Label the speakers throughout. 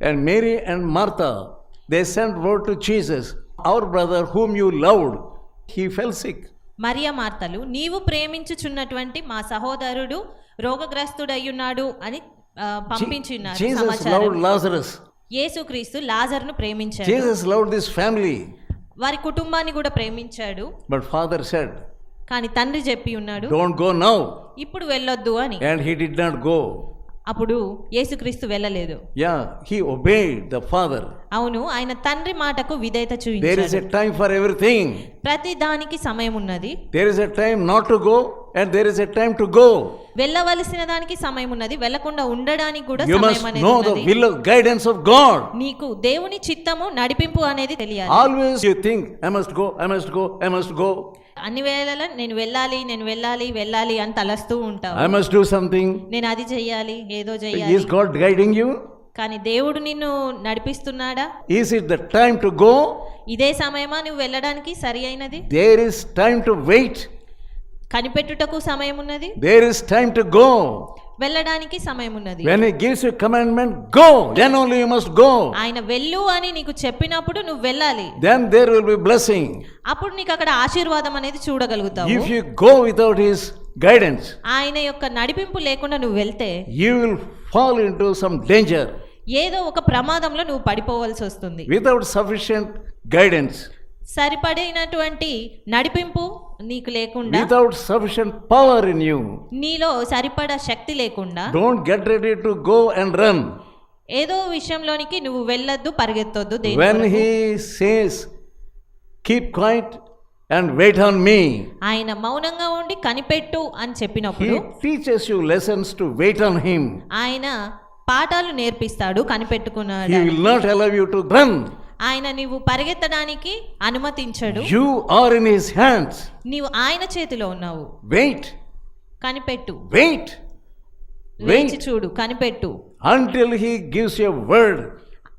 Speaker 1: And Mary and Martha, they sent word to Jesus, Our brother whom you loved, he fell sick.
Speaker 2: మరియ మార్తలు నీవు ప్రేమించుచున్నటువంటి మా సహోదరుడు రోగగ్రస్తుడయ్యున్నాడు అని ఆ, పంపించి ఉన్నారు
Speaker 1: Jesus
Speaker 2: సమాచారం
Speaker 1: loved Lazarus.
Speaker 2: యేసుక్రీస్తు లాజర్ను ప్రేమించాడు
Speaker 1: Jesus loved this family.
Speaker 2: వారి కుటుంబాన్ని కూడా ప్రేమించాడు
Speaker 1: But Father said,
Speaker 2: కానీ తండ్రి చెప్పి ఉన్నాడు
Speaker 1: Don't go now.
Speaker 2: ఇప్పుడు వెళ్ళొద్దు అని
Speaker 1: And he did not go.
Speaker 2: అప్పుడు యేసుక్రీస్తు వెళ్ళలేదు
Speaker 1: Yeah, he obeyed the Father.
Speaker 2: అవును ఆయన తండ్రి మాటకు విధేయత
Speaker 1: There is
Speaker 2: చూపించాడు
Speaker 1: a time for everything.
Speaker 2: ప్రతి దానికి సమయం ఉన్నది
Speaker 1: There is a time not to go, and there is a time to go.
Speaker 2: వెళ్ళవలసిన దానికి సమయం ఉన్నది వెళ్ళకుండా ఉండడానికి కూడా
Speaker 1: You
Speaker 2: సమయం
Speaker 1: must
Speaker 2: అనేది
Speaker 1: know the
Speaker 2: ఉన్నది
Speaker 1: will of guidance of God.
Speaker 2: నీకు దేవుని చిత్తము నడిపింపు అనేది తెలియాలి
Speaker 1: Always you think, I must go, I must go, I must go,
Speaker 2: అన్ని వేళలా నేను వెళ్ళాలి నేను వెళ్ళాలి వెళ్ళాలి అని తలస్తూ ఉంటావు
Speaker 1: I must do something.
Speaker 2: నేను అది చెయ్యాలి ఏదో చెయ్యాలి
Speaker 1: Is God guiding you?
Speaker 2: కానీ దేవుడు నిన్ను నడిపిస్తున్నాడా
Speaker 1: Is it the time to go?
Speaker 2: ఇదే సమయమా నువ్వు వెళ్ళడానికి సరి అయినది
Speaker 1: There is time to wait.
Speaker 2: కనిపెట్టుటకు సమయం ఉన్నది
Speaker 1: There is time to go.
Speaker 2: వెళ్ళడానికి సమయం ఉన్నది
Speaker 1: When He gives you commandment, go. Then only you must go.
Speaker 2: ఆయన వెళ్ళు అని నీకు చెప్పినప్పుడు నువ్వు వెళ్ళాలి
Speaker 1: Then there will be blessing.
Speaker 2: అప్పుడు నీకు అక్కడ ఆశీర్వాదం అనేది చూడగలుగుతావు
Speaker 1: If you go without His guidance,
Speaker 2: ఆయన యొక్క నడిపింపు లేకుండా నువ్వు వెళ్తే
Speaker 1: you will fall into some danger.
Speaker 2: ఏదో ఒక ప్రమాదంలో నువ్వు పడిపోవాల్సి వస్తుంది
Speaker 1: Without sufficient guidance,
Speaker 2: సరిపడినటువంటి నడిపింపు నీకు లేకుండా
Speaker 1: without sufficient power in you
Speaker 2: నీలో సరిపడా శక్తి లేకుండా
Speaker 1: don't get ready to go and run
Speaker 2: ఏదో విషయంలోనికి నువ్వు వెళ్ళొద్దు పరిగెత్తొద్దు
Speaker 1: when he says keep quiet and wait on me
Speaker 2: ఆయన మౌనంగా ఉండి కనిపెట్టు అని చెప్పినప్పుడు
Speaker 1: teachers you lessons to wait on him
Speaker 2: ఆయన పాఠాలు నేర్పిస్తాడు కనిపెట్టుకున్నాడు.
Speaker 1: He will not allow you to run
Speaker 2: ఆయన నీవు పరిగెత్తడానికి అనుమతించడు.
Speaker 1: You are in His hands.
Speaker 2: నీవు ఆయన చేతిలో ఉన్నావు.
Speaker 1: Wait,
Speaker 2: కనిపెట్టు. వేచి
Speaker 1: wait.
Speaker 2: చూడు కనిపెట్టు.
Speaker 1: He gives you a word,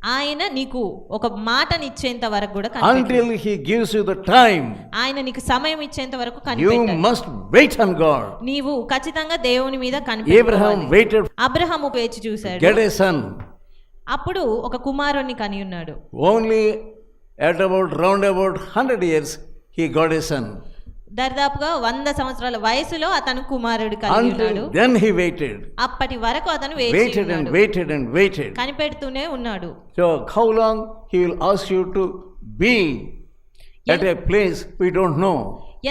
Speaker 2: ఆయన నీకు ఒక మాటనిచ్చేంత వరకు కూడా కనిపెట్టు.
Speaker 1: Until He gives you the time.
Speaker 2: ఆయన నీకు సమయం ఇచ్చేంత వరకు
Speaker 1: You
Speaker 2: కనిపెట్టాలి
Speaker 1: must wait on God.
Speaker 2: నీవు ఖచ్చితంగా దేవుని మీద కనిపెట్టుకోవాలి.
Speaker 1: Abraham waited,
Speaker 2: అబ్రహాము వేచి చూశాడు.
Speaker 1: Get a son.
Speaker 2: అప్పుడు ఒక కుమారుణ్ణి కని ఉన్నాడు
Speaker 1: only at about round about hundred years he got a son
Speaker 2: దర్దాపుగా వంద సంవత్సరాల వయసులో అతను కుమారుడు కలిగి
Speaker 1: వెయిటెడ్
Speaker 2: అప్పటి వరకు అతను
Speaker 1: waited and waited and waited
Speaker 2: కనిపెడుతూనే ఉన్నాడు.
Speaker 1: So how long you to be at a place we don't know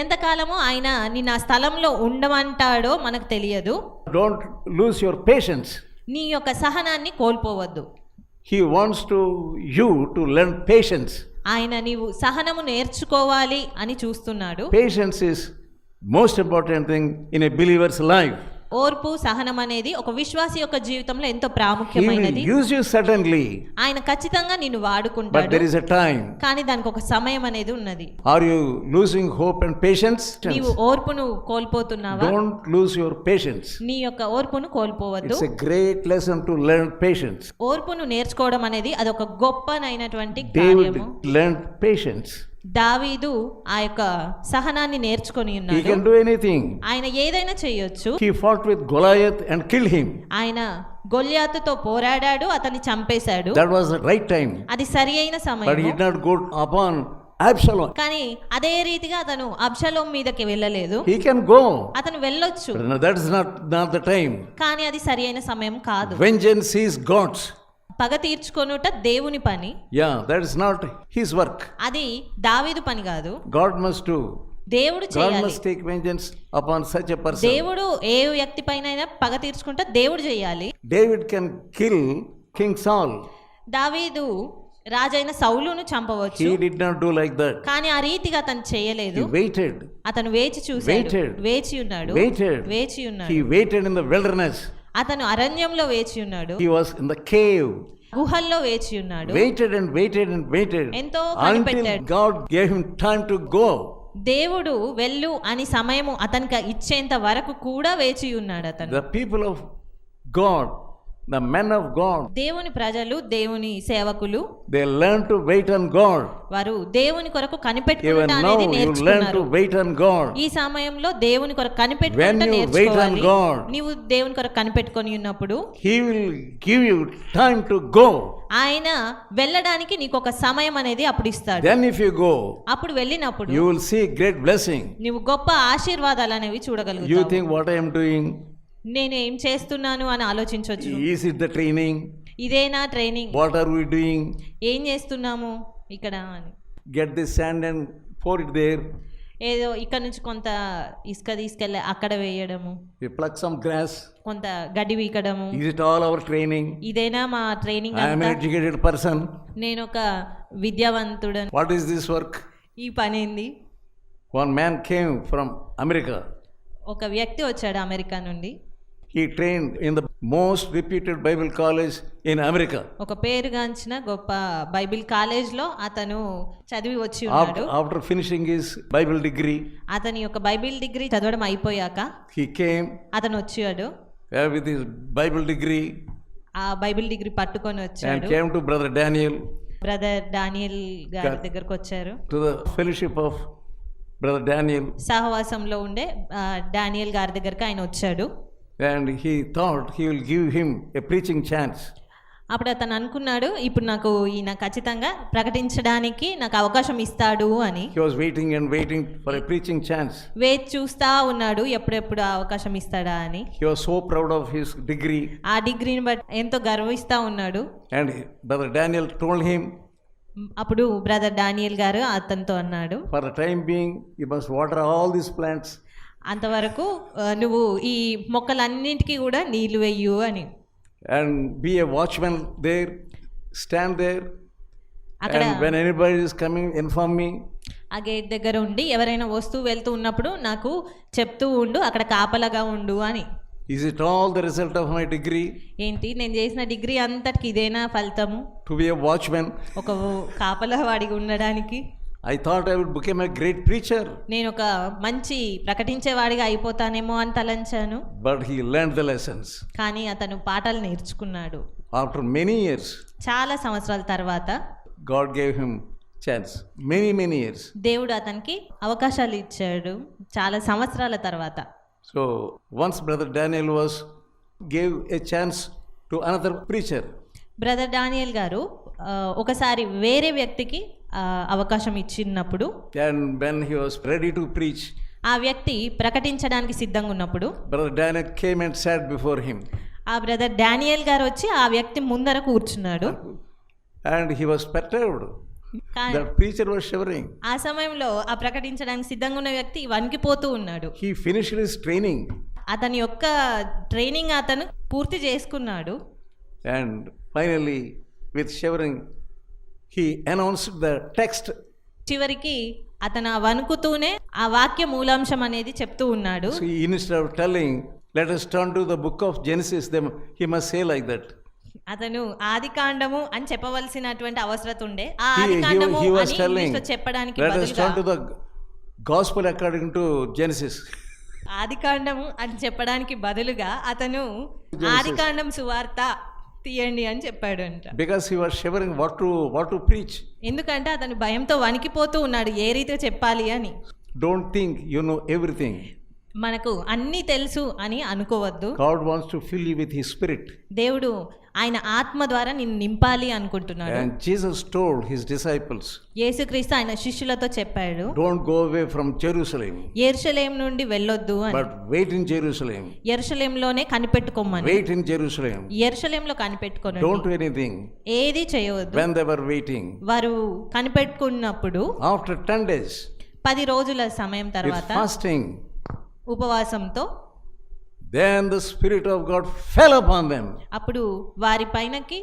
Speaker 2: ఎంత కాలమో ఆయన నిన్న స్థలంలో ఉండమంటాడో మనకు తెలియదు.
Speaker 1: డోంట్ లూస్ యువర్ పేషెన్స్
Speaker 2: నీ యొక్క సహనాన్ని కోల్పోవద్దు.
Speaker 1: He wants to you to learn patience
Speaker 2: ఆయన నీవు సహనము నేర్చుకోవాలి అని చూస్తున్నాడు.
Speaker 1: Patience is most important thing in a believer's life
Speaker 2: ఓర్పు సహనం అనేది ఒక విశ్వాసి యొక్క జీవితంలో ఎంతో ప్రాముఖ్యమైనది.
Speaker 1: యూస్ యూ సడన్లీ
Speaker 2: ఆయన ఖచ్చితంగా
Speaker 1: నేను
Speaker 2: వాడుకుంటాడు.
Speaker 1: బట్
Speaker 2: కానీ దానికి ఒక సమయం అనేది ఉన్నది.
Speaker 1: Are losing hope and patience
Speaker 2: నీవు ఓర్పును కోల్పోతున్నావా?
Speaker 1: డోంట్ లూస్ యువర్ పేషెన్స్
Speaker 2: నీ యొక్క ఓర్పును కోల్పోవద్దు.
Speaker 1: Great lesson to learn patience
Speaker 2: ఓర్పును నేర్చుకోవడం అనేది అది ఒక
Speaker 1: గొప్పనైనటువంటి
Speaker 2: కార్యము.
Speaker 1: లెర్న్
Speaker 2: దావీదు ఆ యొక్క సహనాన్ని నేర్చుకొని ఉన్నాడు.
Speaker 1: హి ఎనీథింగ్
Speaker 2: ఆయన ఏదైనా చేయొచ్చు.
Speaker 1: He fought with Goliath and kill
Speaker 2: ఆయన గొల్యాతుతో పోరాడాడు అతన్ని చంపేశాడు.
Speaker 1: దట్ వాస్ రైట్ టైం
Speaker 2: అది
Speaker 1: సరైన
Speaker 2: సమయం
Speaker 1: బట్
Speaker 2: కానీ అదే రీతిగా అతను అబ్షలోం మీదకి వెళ్ళలేదు.
Speaker 1: హి కెన్
Speaker 2: అతను వెళ్ళొచ్చు.
Speaker 1: That not not the time
Speaker 2: కానీ అది సరి అయిన సమయం కాదు.
Speaker 1: వెంజెన్స్ ఇస్
Speaker 2: పగ తీర్చుకొనుట దేవుని పని.
Speaker 1: Yeah that is not his work
Speaker 2: అది దావీదు పని కాదు.
Speaker 1: గాడ్ మస్ట్ డు
Speaker 2: దేవుడు చేయాలి.
Speaker 1: గాడ్ మస్ట్ టేక్
Speaker 2: దేవుడు ఏ వ్యక్తి పైన అయినా పగ తీర్చుకుంట దేవుడు చేయాలి.
Speaker 1: డేవిడ్ కెన్ కిల్ కింగ్ సాల్
Speaker 2: దావీదు రాజైన సౌలును చంపవచ్చు.
Speaker 1: He not do like that
Speaker 2: కానీ ఆ రీతిగా అతను చేయలేదు.
Speaker 1: వెయిటెడ్
Speaker 2: అతను వేచి చూసి
Speaker 1: వెయిటెడ్
Speaker 2: వేచి ఉన్నాడు.
Speaker 1: వెయిటెడ్
Speaker 2: వేచి ఉన్నాడు.
Speaker 1: వెయిటెడ్ ఇన్ ద విల్డర్నెస్
Speaker 2: అతను అరణ్యంలో వేచి ఉన్నాడు.
Speaker 1: He was in the cave
Speaker 2: గుహల్లో వేచి ఉన్నాడు.
Speaker 1: Waited and waited and waited
Speaker 2: ఎంతో కనిపెట్టాడు.
Speaker 1: God gave him time to go
Speaker 2: దేవుడు వెళ్ళు అని సమయము అతనికి ఇచ్చేంత వరకు కూడా వేచి ఉన్నాడు అతను.
Speaker 1: The people of God the men of God,
Speaker 2: దేవుని ప్రజలు దేవుని సేవకులు
Speaker 1: they learn to wait on God.
Speaker 2: వారు దేవుని కొరకు కనిపెట్టుకుంటా అనేది
Speaker 1: you learn
Speaker 2: నేర్చుకున్నారు
Speaker 1: to wait on God.
Speaker 2: ఈ సమయంలో దేవుని కొరకు కనిపెట్టుకుంటా
Speaker 1: When you wait on
Speaker 2: నేర్చుకోవాలి
Speaker 1: God,
Speaker 2: నీవు దేవుని కొరకు కనిపెట్టుకొని ఉన్నప్పుడు
Speaker 1: He will give you time to go.
Speaker 2: ఆయన వెళ్ళడానికి నీకు ఒక సమయం అనేది అప్పుడు ఇస్తాడు
Speaker 1: Then, if you go,
Speaker 2: అప్పుడు వెళ్ళినప్పుడు
Speaker 1: you will see great blessing.
Speaker 2: నువ్వు గొప్ప ఆశీర్వాదాలు అనేవి
Speaker 1: You
Speaker 2: చూడగలుగుతావు
Speaker 1: think what I am doing?
Speaker 2: నేనేం చేస్తున్నాను అని ఆలోచించవచ్చు
Speaker 1: ఈస్ ఇట్ ద ట్రైనింగ్
Speaker 2: ఇదేనా training?
Speaker 1: What are we doing
Speaker 2: ఏం చేస్తున్నాము ఇక్కడ అని.
Speaker 1: Get this sand and pour it there
Speaker 2: ఏదో ఇక్కడ నుంచి కొంత ఇసుక తీసుకెళ్ళి అక్కడ వేయడము.
Speaker 1: ప్లగ్ సమ్ గ్రాస్
Speaker 2: కొంత గడ్డి వీకడము
Speaker 1: ఇస్ ఆల్ అవర్ ట్రైనింగ్
Speaker 2: ఇదేనా మా ట్రైనింగ్
Speaker 1: ఐ పర్సన్
Speaker 2: నేను ఒక విద్యావంతుడను.
Speaker 1: వాట్ ఇస్ దిస్ వర్క్
Speaker 2: ఈ పని ఏంది?
Speaker 1: One man came from America
Speaker 2: ఒక వ్యక్తి వచ్చాడు అమెరికా నుండి.
Speaker 1: He trained in the most reputed Bible college in America.
Speaker 2: ఒక పేరుగాంచిన గొప్ప బైబిల్ కాలేజ్లో అతను చదివి వచ్చి ఉన్నాడు
Speaker 1: After, after finishing his Bible degree,
Speaker 2: అతని యొక్క బైబిల్ డిగ్రీ చదవడం అయిపోయాక
Speaker 1: he came
Speaker 2: అతను వచ్చాడు
Speaker 1: uh, with his Bible degree
Speaker 2: ఆ బైబిల్ డిగ్రీ పట్టుకొని
Speaker 1: and
Speaker 2: వచ్చాడు
Speaker 1: came to Brother Daniel
Speaker 2: brother Daniel గారి దగ్గరకు వచ్చారు
Speaker 1: to the fellowship of Brother Daniel.
Speaker 2: సహవాసంలో ఉండే ఆ, డానియల్ గారి దగ్గరకు ఆయన వచ్చాడు
Speaker 1: And he thought he will give him a preaching chance.
Speaker 2: అప్పుడు అతను అనుకున్నాడు ఇప్పుడు నాకు ఈయన ఖచ్చితంగా ప్రకటించడానికి నాకు అవకాశం ఇస్తాడు అని
Speaker 1: He was waiting and waiting for a preaching chance.
Speaker 2: వేచి చూస్తా ఉన్నాడు ఎప్పుడెప్పుడు ఆ అవకాశం ఇస్తాడా అని
Speaker 1: He was so proud of his degree.
Speaker 2: ఆ డిగ్రీని బట్టి ఎంతో గర్విస్తా ఉన్నాడు
Speaker 1: And Brother Daniel told him,
Speaker 2: అప్పుడు బ్రదర్ డానియల్ గారు అతనితో అన్నాడు
Speaker 1: for the time being, you must water all these plants
Speaker 2: అంతవరకు నువ్వు ఈ మొక్కలన్నింటికి కూడా నీళ్ళు వెయ్యు అని
Speaker 1: and be a watchman there, stand there.
Speaker 2: అక్కడ
Speaker 1: when anybody is coming, inform me.
Speaker 2: ఆ గేట్ దగ్గర ఉండి ఎవరైనా వస్తూ వెళ్తూ ఉన్నప్పుడు నాకు చెప్తూ ఉండు అక్కడ కాపలాగా ఉండు అని
Speaker 1: Is it all the result of my degree
Speaker 2: ఏంటి నేను చేసిన డిగ్రీ అంతటికి ఇదేనా ఫలితము
Speaker 1: to be a watchman?
Speaker 2: ఒక కాపలా వాడిగా ఉండడానికి
Speaker 1: I thought I would become a great preacher
Speaker 2: నేను ఒక మంచి ప్రకటించేవాడిగా అయిపోతానేమో అని తలంచాను.
Speaker 1: But he learned the lessons
Speaker 2: కానీ అతను పాటలు నేర్చుకున్నాడు.
Speaker 1: ఆఫ్టర్ మెనీ ఇయర్స్
Speaker 2: చాలా సంవత్సరాల తర్వాత
Speaker 1: God gave him chance many many years
Speaker 2: దేవుడు అతనికి అవకాశాలు ఇచ్చాడు చాలా సంవత్సరాల తర్వాత.
Speaker 1: So once brother Daniel was gave a chance to another preacher
Speaker 2: brother Daniel గారు ఒకసారి వేరే వ్యక్తికి అవకాశం ఇచ్చినప్పుడు
Speaker 1: రెడీ టు ప్రీచ్
Speaker 2: ఆ వ్యక్తి ప్రకటించడానికి సిద్ధంగా ఉన్నప్పుడు
Speaker 1: బిఫోర్ హిమ్
Speaker 2: ఆ బ్రదర్ డానియల్ గారు వచ్చి ఆ వ్యక్తి ముందర కూర్చున్నాడు.
Speaker 1: And he was perturbed that
Speaker 2: ఆ సమయంలో ఆ ప్రకటించడానికి సిద్ధంగా ఉన్న వ్యక్తి వణికిపోతూ ఉన్నాడు.
Speaker 1: హి ఫినిష్డ్ హిస్ ట్రైనింగ్
Speaker 2: అతని యొక్క ట్రైనింగ్ అతను పూర్తి చేసుకున్నాడు.
Speaker 1: And finally with shivering he announced the text
Speaker 2: చివరికి అతను వణుకుతూనే ఆ వాక్య మూలాంశం అనేది చెప్తూ ఉన్నాడు
Speaker 1: So he, instead of telling, let us turn to the book of Genesis, then he must say like that.
Speaker 2: అతను ఆది కాండము అని చెప్పవలసినటువంటి అవసరం ఉండే ఆ ఆది కాండము అని చెప్పడానికి
Speaker 1: let us turn to the gospel according to Genesis.
Speaker 2: ఆది కాండము అని చెప్పడానికి బదులుగా అతను ఆది కాండం సువార్త తీయండి అని చెప్పాడు అంట
Speaker 1: because he was shivering what to what to preach
Speaker 2: ఎందుకంటే అతను భయంతో వణికిపోతూ ఉన్నాడు ఏ రీతి చెప్పాలి అని.
Speaker 1: Don't think you know everything
Speaker 2: మనకు అన్ని తెలుసు అని అనుకోవద్దు.
Speaker 1: God wants to fill with his spirit
Speaker 2: దేవుడు ఆయన ఆత్మ ద్వారా నిన్ను నింపాలి అనుకుంటున్నాడు.
Speaker 1: And Jesus told his disciples
Speaker 2: యేసుక్రీస్తు ఆయన శిష్యులతో చెప్పాడు
Speaker 1: don't go away from Jerusalem
Speaker 2: యెరూషలేం నుండి వెళ్ళొద్దు అని.
Speaker 1: బట్ వెయిట్ ఇన్ జెరూసలేం
Speaker 2: యెరూషలేం లోనే కనిపెట్టుకోమని.
Speaker 1: వెయిట్ ఇన్ జెరూసలేం
Speaker 2: యెరూషలేం లో కనిపెట్టుకోను
Speaker 1: డోంట్ డు ఎనీథింగ్
Speaker 2: ఏది చేయొద్దు
Speaker 1: వెన్ దే వర్ వెయిటింగ్
Speaker 2: వారు కనిపెట్టుకున్నప్పుడు
Speaker 1: ఆఫ్టర్ 10 డేస్
Speaker 2: 10 రోజుల సమయం తర్వాత
Speaker 1: ఫాస్టింగ్
Speaker 2: ఉపవాసంతో
Speaker 1: then the Spirit of God fell upon them.
Speaker 2: అప్పుడు వారి పైనకి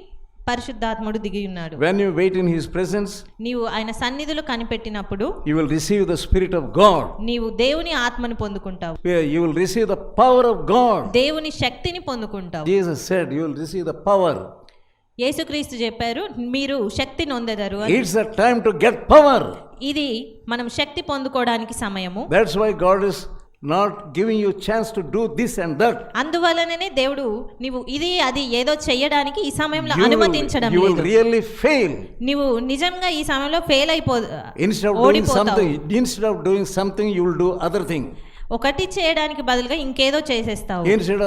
Speaker 2: పరిశుద్ధాత్ముడు దిగి ఉన్నాడు
Speaker 1: When you wait in His presence,
Speaker 2: నీవు ఆయన సన్నిధిలో కనిపెట్టినప్పుడు
Speaker 1: you will receive the Spirit of God.
Speaker 2: నీవు దేవుని ఆత్మను పొందుకుంటావు
Speaker 1: Where You will receive the power of God.
Speaker 2: దేవుని శక్తిని పొందుకుంటావు
Speaker 1: Jesus said, You will receive the power.
Speaker 2: యేసుక్రీస్తు చెప్పారు మీరు శక్తి నొందెదరు అని
Speaker 1: It's the time to get power.
Speaker 2: ఇది మనం శక్తి పొందుకోవడానికి సమయము
Speaker 1: That's why God is not giving you chance to do this and that
Speaker 2: అందువలననే దేవుడు నీవు ఇది అది ఏదో చేయడానికి ఈ సమయంలో అనుమతించడం
Speaker 1: లేదు యు
Speaker 2: విల్
Speaker 1: రియల్లీ ఫెయిల్
Speaker 2: నీవు నిజంగా ఈ సమయంలో ఫెయిల్ అయిపో
Speaker 1: instead of doing something instead of doing something you will do other thing
Speaker 2: ఒకటి చేయడానికి బదులుగా ఇంకేదో చేసేస్తావు.
Speaker 1: ఇన్స్టెడ్